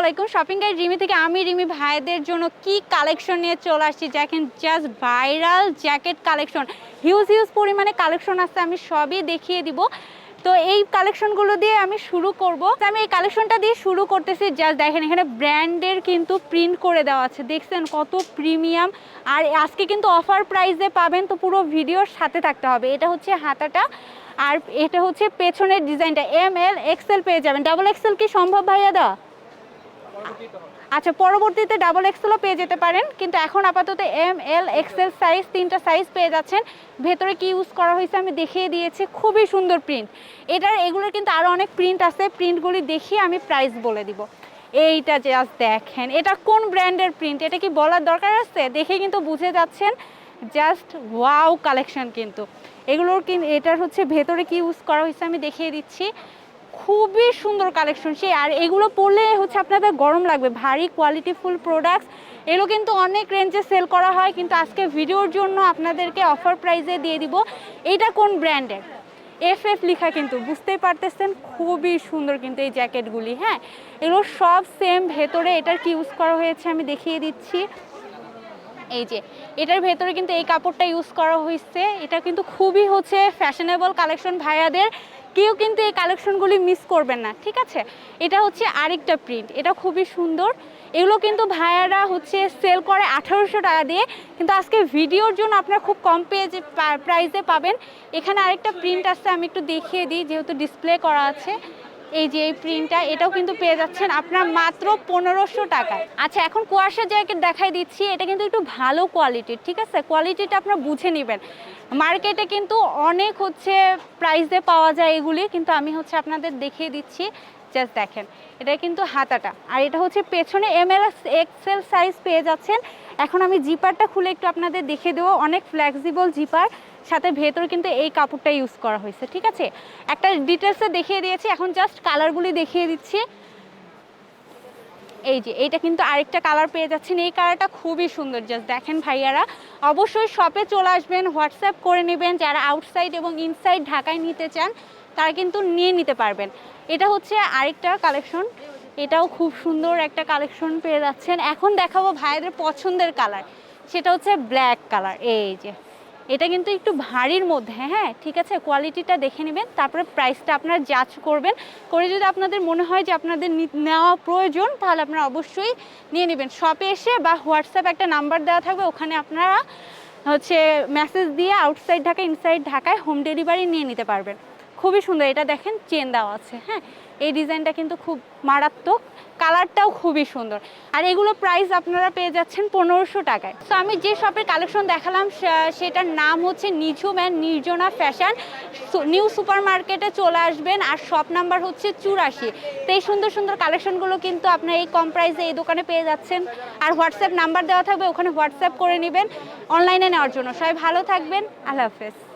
আলাইকুম। Shopping guide Rimi থেকে আমি রিমি ভাইদের জন্য কি কালেকশন নিয়ে চলে আসছি? দেখেন just viral jacket collection huge huge পরিমাণে কালেকশন আছে, আমি সবই দেখিয়ে দিব। তো এই কালেকশনগুলো দিয়ে আমি শুরু করব। আমি এই কালেকশনটা দিয়ে শুরু করতেছি জাস্ট দেখেন, এখানে ব্র্যান্ডের কিন্তু প্রিন্ট করে দেওয়া আছে। দেখছেন কত প্রিমিয়াম আর আজকে কিন্তু অফার প্রাইসে পাবেন, তো পুরো ভিডিওর সাথে থাকতে হবে। এটা হচ্ছে হাতাটা, আর এটা হচ্ছে পেছনের ডিজাইনটা এম এল এক্সেল পেয়ে যাবেন। ডাবল এক্সেল কি সম্ভব ভাইয়া দা? আচ্ছা পরবর্তীতে ডাবল এক্সেলও পেয়ে যেতে পারেন, কিন্তু এখন আপাতত এম এল এক্সেল সাইজ তিনটা সাইজ পেয়ে যাচ্ছেন। ভেতরে কি ইউজ করা হয়েছে আমি দেখিয়ে দিয়েছি, খুবই সুন্দর প্রিন্ট এটার, এগুলোর কিন্তু আরও অনেক প্রিন্ট আছে প্রিন্টগুলি দেখিয়ে আমি প্রাইস বলে দিব। এইটা জাস্ট দেখেন, এটা কোন ব্র্যান্ডের প্রিন্ট এটা কি বলার দরকার আছে? দেখে কিন্তু বুঝে যাচ্ছেন জাস্ট ওয়াও কালেকশন কিন্তু। এগুলোর কিন্তু এটার হচ্ছে ভেতরে কি ইউজ করা হয়েছে আমি দেখিয়ে দিচ্ছি। খুবই সুন্দর কালেকশন সেই। আর এগুলো পরলে হচ্ছে আপনাদের গরম লাগবে। ভারী কোয়ালিটিফুল প্রোডাক্টস এগুলো কিন্তু অনেক রেঞ্জে সেল করা হয়, কিন্তু আজকে ভিডিওর জন্য আপনাদেরকে অফার প্রাইজে দিয়ে দিব। এইটা কোন ব্র্যান্ডের এফ এফ লেখা কিন্তু। বুঝতেই পারতেছেন? খুবই সুন্দর কিন্তু এই জ্যাকেটগুলি হ্যাঁ? এগুলো সব সেম ভেতরে। এটার কি ইউজ করা হয়েছে আমি দেখিয়ে দিচ্ছি। এই যে, এটার ভেতরে কিন্তু এই কাপড়টা ইউজ করা হয়েছে এটা কিন্তু খুবই হচ্ছে ফ্যাশনেবল কালেকশন ভাইয়াদের। কেউ কিন্তু এই কালেকশনগুলি মিস করবেন না, ঠিক আছে? এটা হচ্ছে আরেকটা প্রিন্ট এটা খুবই সুন্দর। এগুলো কিন্তু ভাইয়ারা হচ্ছে সেল করে আঠারোশো টাকা দিয়ে। কিন্তু আজকে ভিডিওর জন্য আপনারা খুব কম পেজে প্রাইসে পাবেন। এখানে আরেকটা প্রিন্ট আসছে আমি একটু দেখিয়ে দিই, যেহেতু ডিসপ্লে করা আছে। এই যে এই প্রিন্টটা এটাও কিন্তু পেয়ে যাচ্ছেন আপনার মাত্র পনেরোশো টাকায়। আচ্ছা এখন কুয়াশা জ্যাকেট দেখাই দিচ্ছি, এটা কিন্তু একটু ভালো কোয়ালিটির ঠিক আছে? কোয়ালিটিটা আপনারা বুঝে নেবেন। মার্কেটে কিন্তু অনেক হচ্ছে প্রাইসে পাওয়া যায় এগুলি, কিন্তু আমি হচ্ছে আপনাদের দেখিয়ে দিচ্ছি জাস্ট দেখেন। এটা কিন্তু হাতাটা। আর এটা হচ্ছে পেছনে এম এল এক্সেল সাইজ পেয়ে যাচ্ছেন। এখন আমি জিপারটা খুলে একটু আপনাদের দেখে দেবো। অনেক ফ্লেক্সিবল জিপার সাথে ভেতরে কিন্তু এই কাপড়টা ইউজ করা হয়েছে, ঠিক আছে? একটা ডিটেলসে দেখিয়ে দিয়েছি, এখন জাস্ট কালারগুলি দেখিয়ে দিচ্ছি। এই যে, এইটা কিন্তু আরেকটা কালার পেয়ে যাচ্ছেন। এই কালারটা খুবই সুন্দর জাস্ট দেখেন ভাইয়ারা। অবশ্যই শপে চলে আসবেন হোয়াটসঅ্যাপ করে নেবেন। যারা আউটসাইড এবং ইনসাইড ঢাকায় নিতে চান, তারা কিন্তু নিয়ে নিতে পারবেন। এটা হচ্ছে আরেকটা কালেকশন এটাও খুব সুন্দর একটা কালেকশন পেয়ে যাচ্ছেন। এখন দেখাবো ভাইদের পছন্দের কালার সেটা হচ্ছে ব্ল্যাক কালার এই যে এটা কিন্তু একটু ভারীর মধ্যে হ্যাঁ ঠিক আছে কোয়ালিটিটা দেখে নেবেন, তারপরে প্রাইসটা আপনার জাজ করবেন, করে যদি আপনাদের মনে হয় যে আপনাদের নেওয়া প্রয়োজন, তাহলে আপনারা অবশ্যই নিয়ে নেবেন। শপে এসে বা হোয়াটসঅ্যাপ একটা নাম্বার দেওয়া থাকবে, ওখানে আপনারা হচ্ছে মেসেজ দিয়ে আউটসাইড ঢাকা ইনসাইড ঢাকায় হোম ডেলিভারি নিয়ে নিতে পারবেন। খুবই সুন্দর। এটা দেখেন চেন দেওয়া আছে হ্যাঁ? এই ডিজাইনটা কিন্তু খুব মারাত্মক, কালারটাও খুবই সুন্দর। আর এগুলো প্রাইস আপনারা পেয়ে যাচ্ছেন পনেরোশো টাকায়। তো আমি যে শপের কালেকশন দেখালাম সেটার নাম হচ্ছে Nijhum and Nirjona fashion new super মার্কেটে চলে আসবেন আর শপ নাম্বার হচ্ছে চুরাশি। তো এই সুন্দর সুন্দর কালেকশনগুলো কিন্তু আপনার এই কম প্রাইসে এই দোকানে পেয়ে যাচ্ছেন। আর হোয়াটসঅ্যাপ নাম্বার দেওয়া থাকবে, ওখানে হোয়াটসঅ্যাপ করে নেবেন। অনলাইনে নেওয়ার জন্য। সবাই ভালো থাকবেন। আল্লাহ হাফেজ।